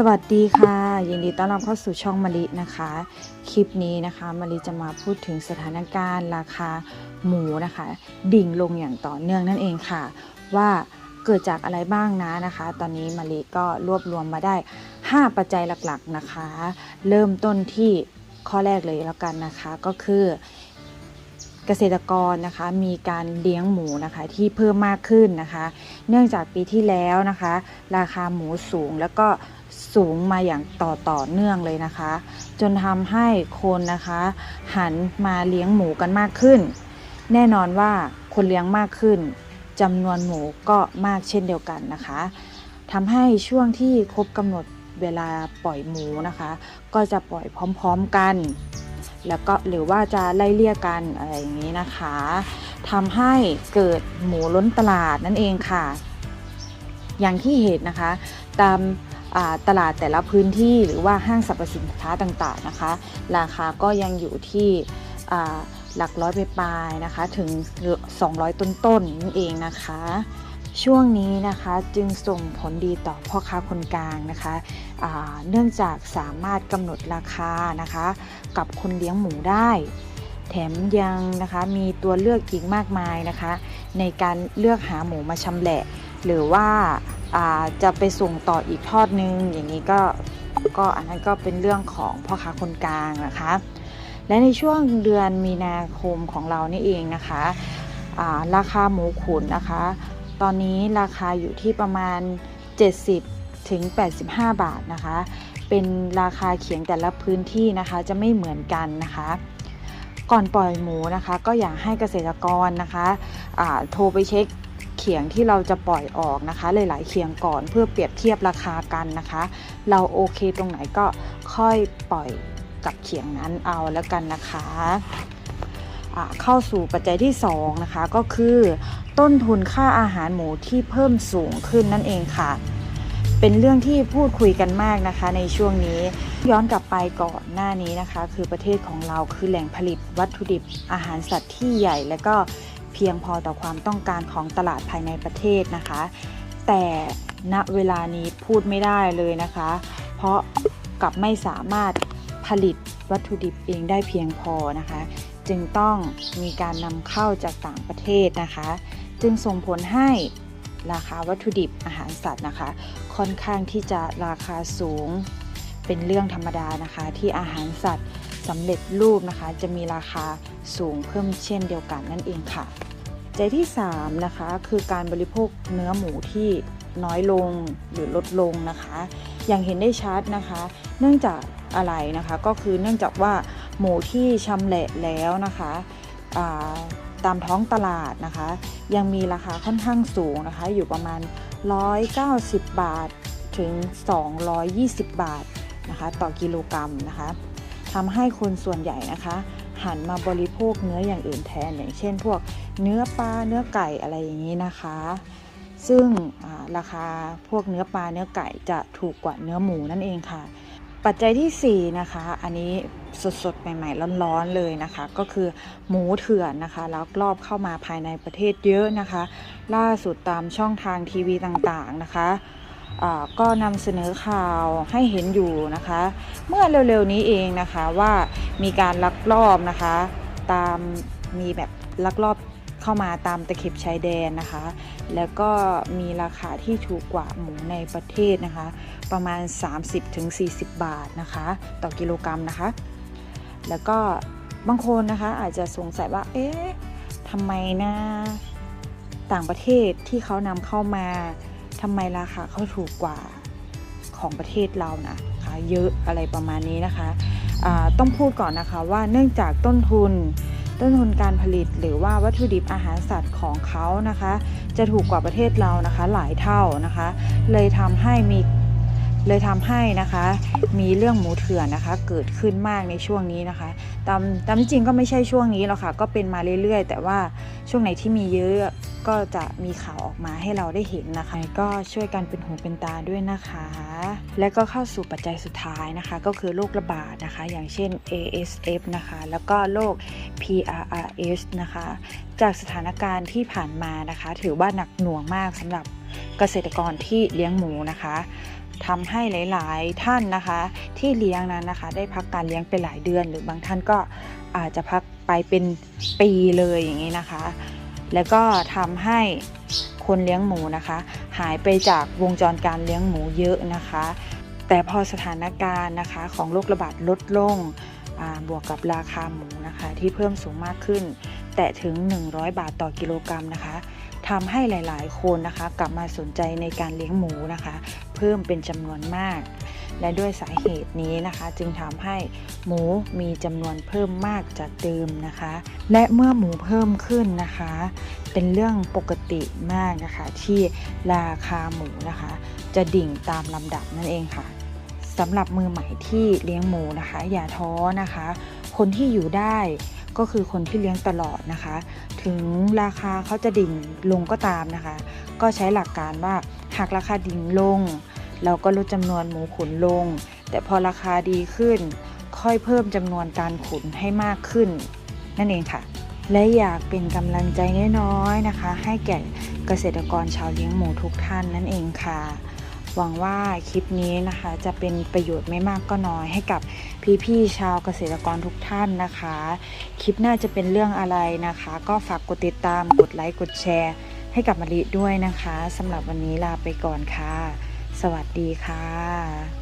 สวัสดีค่ะ ยินดีต้อนรับเข้าสู่ช่องมะลินะคะ คลิปนี้นะคะมะลิจะมาพูดถึงสถานการณ์ ราคาหมูนะคะ ดิ่งลงอย่างต่อเนื่องนั่นเองค่ะ ว่าเกิดจากอะไรบ้างนะนะคะ ตอนนี้มะลิก็รวบรวมมาได้ 5 ปัจจัยหลักๆนะคะ เริ่มต้นที่ข้อแรกเลยแล้วกันนะคะก็คือเกษตรกรนะคะมีการเลี้ยงหมูนะคะที่เพิ่มมากขึ้นนะคะ เนื่องจากปีที่แล้วนะคะ ราคาหมูสูงแล้วก็ สูงมาอย่างต่อต่อเนื่องเลยนะคะ จนทำให้คนนะคะ หันมาเลี้ยงหมูกันมากขึ้น แน่นอนว่าคนเลี้ยงมากขึ้นจำนวนหมูก็มากเช่นเดียวกันนะคะทำให้ช่วงที่ครบกำหนดเวลาปล่อยหมูนะคะ ก็จะปล่อยพร้อมๆกัน แล้วก็หรือว่าจะไล่เลี่ยกันอะไรอย่างนี้นะคะทำให้เกิดหมูล้นตลาดนั่นเองค่ะ อย่างที่เห็นนะคะ ตาม ตลาดแต่ละพื้นที่หรือว่าห้างสรรพสินค้าต่างๆนะคะ ราคาก็ยังอยู่ที่หลักร้อยไปปลายนะคะถึง 200 ต้นๆนั่นเองนะคะ ช่วงนี้นะคะจึงส่งผลดีต่อพ่อค้าคนกลางนะคะเนื่องจากสามารถกำหนดราคานะคะ กับคนเลี้ยงหมูได้ แถมยังนะคะมีตัวเลือกอีกมากมายนะคะ ในการเลือกหาหมูมาชำแหละ หรือว่าาจะไปส่งต่ออีกทอดนึง อย่างนี้ก็ก็อันนั้นก็เป็นเรื่องของพ่อค้าคนกลางนะคะ และในช่วงเดือนมีนาคมของเรานี่เองนะคะาราคาหมูขุนนะคะ ตอนนี้ราคาอยู่ที่ประมาณ 70ถึง85 บาทนะคะ เป็นราคาเขียงแต่ละพื้นที่นะคะจะไม่เหมือนกันนะคะ ก่อนปล่อยหมูนะคะ ก็อยากให้เกษตรกรนะคะโทรไปเช็ค เขียงที่เราจะปล่อยออกนะคะ หลาย ๆ เขียงก่อนเพื่อเปรียบเทียบราคากันนะคะ เราโอเคตรงไหนก็ค่อยปล่อยกับเขียงนั้นเอาแล้วกันนะคะอ่าเข้าสู่ปัจจัยที่ 2 นะคะ ก็คือต้นทุนค่าอาหารหมูที่เพิ่มสูงขึ้นนั่นเองค่ะ เป็นเรื่องที่พูดคุยกันมากนะคะในช่วงนี้ย้อนกลับไปก่อนหน้านี้นะคะ คือประเทศของเราคือแหล่งผลิตวัตถุดิบอาหารสัตว์ที่ใหญ่ และก็ พียงพอต่อความต้องการของตลาดภายในประเทศนะคะ แต่ณเวลานี้พูดไม่ได้เลยนะคะ เพราะกลับไม่สามารถผลิตวัตถุดิบเองได้เพียงพอนะคะ จึงต้องมีการนำเข้าจากต่างประเทศนะคะ จึงส่งผลให้ราคาวัตถุดิบอาหารสัตว์นะคะ ค่อนข้างที่จะราคาสูง เป็นเรื่องธรรมดานะคะ ที่อาหารสัตว์ สำเร็จรูปนะคะ จะมีราคาสูงเพิ่มเช่นเดียวกันนั่นเองค่ะใจที่3นะคะคือการบริโภคเนื้อหมูที่น้อยลงหรือลดลงนะคะ อย่างเห็นได้ชัดนะคะ เนื่องจากอะไรนะคะก็คือเนื่องจากว่าหมูที่ชำแหละแล้วนะคะาตามท้องตลาดนะคะ ยังมีราคาค่อนข้างสูงนะคะ อยู่ประมาณ 190 บาทถึง 220 บาทนะคะ ต่อกิโลกรัมนะคะ ทำให้คนส่วนใหญ่นะคะ หันมาบริโภคเนื้ออย่างอื่นแทน อย่างเช่น พวกเนื้อปลาเนื้อไก่อะไรอย่างนี้นะคะ ซึ่งราคาพวกเนื้อปลาเนื้อไก่จะถูกกว่าเนื้อหมูนั่นเองค่ะ ปัจจัยที่ 4 นะคะ อันนี้สดๆ ใหม่ๆ ร้อนๆ เลยนะคะ ก็คือหมูเถื่อนนะคะแล้วรอบเข้ามาภายในประเทศเยอะนะคะ ล่าสุดตามช่องทางทีวีต่างๆนะคะ ก็นำเสนอข่าวให้เห็นอยู่นะคะ เมื่อเร็วๆนี้เองนะคะว่ามีการลักลอบนะคะ ตามมีแบบลักลอบเข้ามาตามตะเข็บชายแดนนะคะ แล้วก็มีราคาที่ถูกกว่าหมูในประเทศนะคะ ประมาณ 30-40 บาทนะคะ ต่อกิโลกรัมนะคะ แล้วก็บางคนนะคะอาจจะสงสัยว่า เอ๊ะทำไมนะต่างประเทศที่เขานำเข้ามา ทำไมราคาเขาถูกกว่าของประเทศเรานะคะเยอะอะไรประมาณนี้นะคะต้องพูดก่อนนะคะว่าเนื่องจากต้นทุน ต้นทุนการผลิตหรือว่าวัตถุดิบอาหารสัตว์ของเขานะคะ จะถูกกว่าประเทศเรานะคะหลายเท่านะคะ เลยทำให้มี เลยทำให้นะคะมีเรื่องหมูเถื่อนนะคะ เกิดขึ้นมากในช่วงนี้นะคะตามตามจริงก็ไม่ใช่ช่วงนี้หรอกค่ะ ก็เป็นมาเรื่อยๆ แต่ว่าช่วงไหนที่มีเยอะก็จะมีข่าวออกมาให้เราได้เห็นนะคะ ก็ช่วยกันเป็นหูเป็นตาด้วยนะคะ และก็เข้าสู่ปัจจัยสุดท้ายนะคะ ก็คือโรคระบาดนะคะ อย่างเช่น ASF นะคะ แล้วก็โรค PRRS นะคะ จากสถานการณ์ที่ผ่านมานะคะ ถือว่าหนักหน่วงมากสำหรับเกษตรกรที่เลี้ยงหมูนะคะ ทำให้หลาย ๆ ท่านนะคะ ที่เลี้ยงนั้นนะคะ ได้พักการเลี้ยงไปหลายเดือน หรือบางท่านก็อาจจะพักไปเป็นปีเลยอย่างนี้นะคะ แล้วก็ทำให้คนเลี้ยงหมูนะคะ หายไปจากวงจรการเลี้ยงหมูเยอะนะคะ แต่พอสถานการณ์นะคะของโรคระบาดลดลงบวกกับราคาหมูนะคะ ที่เพิ่มสูงมากขึ้น แต่ถึง 100 บาทต่อกิโลกรัมนะคะทำให้หลาย ๆ คนนะคะ กลับมาสนใจในการเลี้ยงหมูนะคะ เพิ่มเป็นจำนวนมาก และด้วยสาเหตุนี้นะคะ จึงทำให้หมูมีจำนวนเพิ่มมากจากเดิมนะคะ และเมื่อหมูเพิ่มขึ้นนะคะ เป็นเรื่องปกติมากนะคะ ที่ราคาหมูนะคะ จะดิ่งตามลำดับนั่นเองค่ะสำหรับมือใหม่ที่เลี้ยงหมูนะคะ อย่าท้อนะคะ คนที่อยู่ได้ก็คือคนที่เลี้ยงตลอดนะคะ ถึงราคาเขาจะดิ่งลงก็ตามนะคะ ก็ใช้หลักการว่า หากราคาดิ่งลง เราก็ลดจำนวนหมูขุนลง แต่พอราคาดีขึ้น ค่อยเพิ่มจำนวนการขุนให้มากขึ้น นั่นเองค่ะ และอยากเป็นกำลังใจน้อยๆนะคะ ให้แก่เกษตรกรชาวเลี้ยงหมูทุกท่านนั่นเองค่ะหวังว่าคลิปนี้นะคะจะเป็นประโยชน์ไม่มากก็น้อยให้กับพี่ๆชาวเกษตรกรทุกท่านนะคะ คลิปหน้าจะเป็นเรื่องอะไรนะคะ ก็ฝากกดติดตามกดไลค์กดแชร์ ให้กับมะลิด้วยนะคะสำหรับวันนี้ลาไปก่อนค่ะ สวัสดีค่ะ